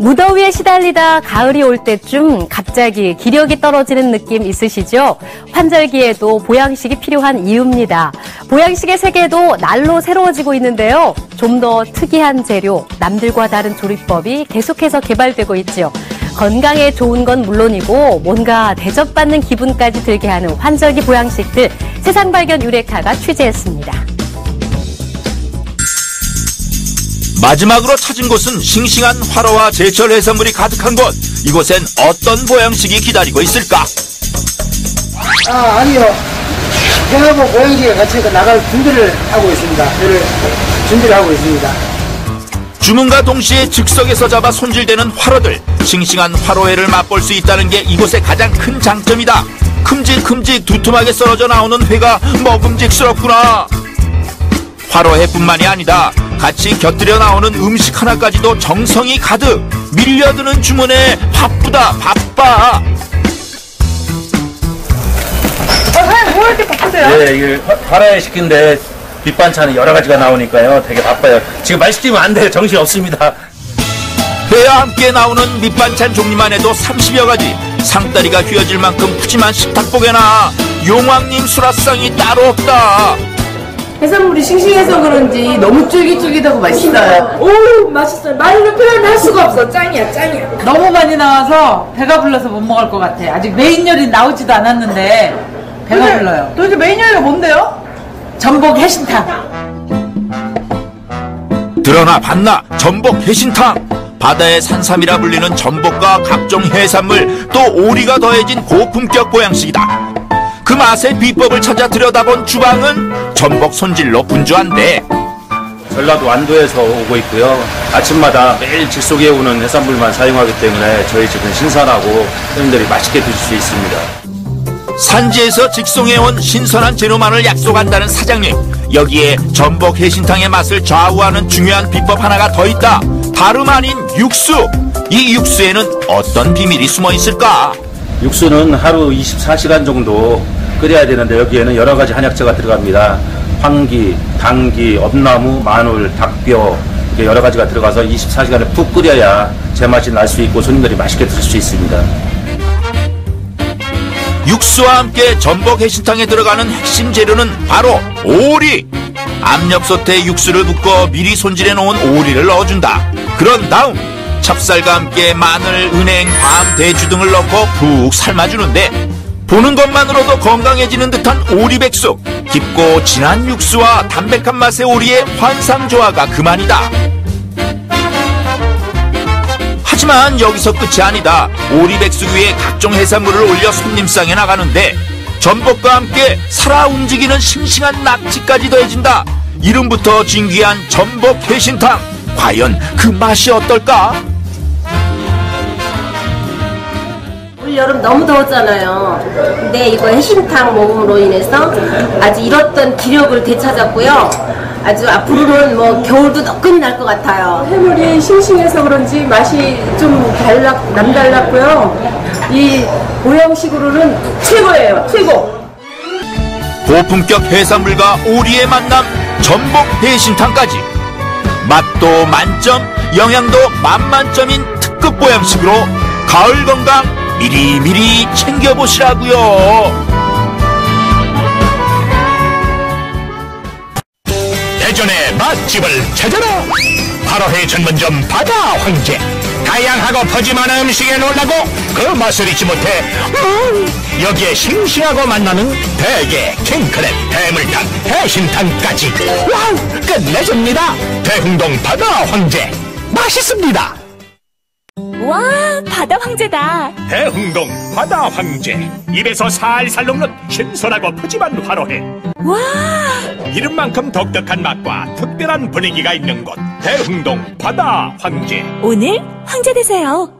무더위에 시달리다 가을이 올 때쯤 갑자기 기력이 떨어지는 느낌 있으시죠? 환절기에도 보양식이 필요한 이유입니다. 보양식의 세계도 날로 새로워지고 있는데요. 좀 더 특이한 재료, 남들과 다른 조리법이 계속해서 개발되고 있죠. 건강에 좋은 건 물론이고 뭔가 대접받는 기분까지 들게 하는 환절기 보양식들 세상 발견 유레카가 취재했습니다. 마지막으로 찾은 곳은 싱싱한 화로와 제철 해산물이 가득한 곳. 이곳엔 어떤 보양식이 기다리고 있을까? 아, 아니요. 회하고 고양이가 같이 나갈 준비를 하고 있습니다. 준비를 하고 있습니다. 주문과 동시에 즉석에서 잡아 손질되는 화로들. 싱싱한 화로회를 맛볼 수 있다는 게 이곳의 가장 큰 장점이다. 큼직큼직 두툼하게 썰어져 나오는 회가 먹음직스럽구나. 화로회뿐만이 아니다. 같이 곁들여 나오는 음식 하나까지도 정성이 가득. 밀려드는 주문에 바쁘다 바빠. 뭐 이렇게 바쁘세요? 네, 이게 화라에 시킨데 밑반찬이 여러 가지가 나오니까요. 되게 바빠요. 지금 말씀드리면 안 돼요. 정신 없습니다. 회와 함께 나오는 밑반찬 종류만 해도 30여 가지. 상다리가 휘어질 만큼 푸짐한 식탁보게나 용왕님 수라상이 따로 없다. 해산물이 싱싱해서 그런지 너무 쫄깃쫄깃하고 맛있어요. 오, 맛있어요. 말로 표현할 수가 없어. 짱이야, 짱이야. 너무 많이 나와서 배가 불러서 못 먹을 것 같아. 아직 메인 요리 나오지도 않았는데 배가 불러요. 도대체 메인 요리가 뭔데요? 전복 해신탕. 드러나 봤나 전복 해신탕. 바다의 산삼이라 불리는 전복과 각종 해산물 또 오리가 더해진 고품격 보양식이다. 그 맛의 비법을 찾아 들여다본 주방은 전복 손질로 분주한데 전라도 완도에서 오고 있고요. 아침마다 매일 직속에 오는 해산물만 사용하기 때문에 저희 집은 신선하고 손님들이 맛있게 드실 수 있습니다. 산지에서 직송해온 신선한 재료만을 약속한다는 사장님. 여기에 전복 해신탕의 맛을 좌우하는 중요한 비법 하나가 더 있다. 다름 아닌 육수. 이 육수에는 어떤 비밀이 숨어 있을까? 육수는 하루 24시간 정도 끓여야 되는데 여기에는 여러 가지 한약재가 들어갑니다. 황기, 당기, 엄나무, 마늘, 닭뼈 여러 가지가 들어가서 24시간을 푹 끓여야 제맛이 날 수 있고 손님들이 맛있게 드실 수 있습니다. 육수와 함께 전복 해신탕에 들어가는 핵심 재료는 바로 오리. 압력솥에 육수를 붓고 미리 손질해 놓은 오리를 넣어준다. 그런 다음 찹쌀과 함께 마늘, 은행, 밤, 대추 등을 넣고 푹 삶아주는데 보는 것만으로도 건강해지는 듯한 오리백숙. 깊고 진한 육수와 담백한 맛의 오리의 환상 조화가 그만이다. 하지만 여기서 끝이 아니다. 오리백숙 위에 각종 해산물을 올려 손님상에 나가는데 전복과 함께 살아 움직이는 싱싱한 낙지까지 더해진다. 이름부터 진귀한 전복 해신탕. 과연 그 맛이 어떨까? 올 여름 너무 더웠잖아요. 근데 이거 해신탕 먹음으로 인해서 아주 잃었던 기력을 되찾았고요. 아주 앞으로는 뭐 겨울도 너끈히 날 것 같아요. 해물이 싱싱해서 그런지 맛이 좀 달랐, 남달랐고요. 이 보양식으로는 최고예요, 최고. 고품격 해산물과 오리의 만남 전복 해신탕까지 맛도 만점 영양도 만만점인 특급 보양식으로 가을 건강 미리미리 챙겨보시라고요. 대전의 맛집을 찾아라. 화로회 전문점 바다 황제. 다양하고 푸짐한 음식에 놀라고 그 맛을 잊지 못해 음, 여기에 싱싱하고 만나는 대게, 킹크랩, 해물탕, 해신탕까지. 와우 끝내줍니다. 대흥동 바다 황제. 맛있습니다. 와, 바다 황제다. 대흥동 바다 황제 입에서 살살 녹는 신선하고 푸짐한 화로회 와, 이름만큼 독특한 맛과 특별한 분위기가 있는 곳 대흥동 바다 황제 오늘 황제 되세요.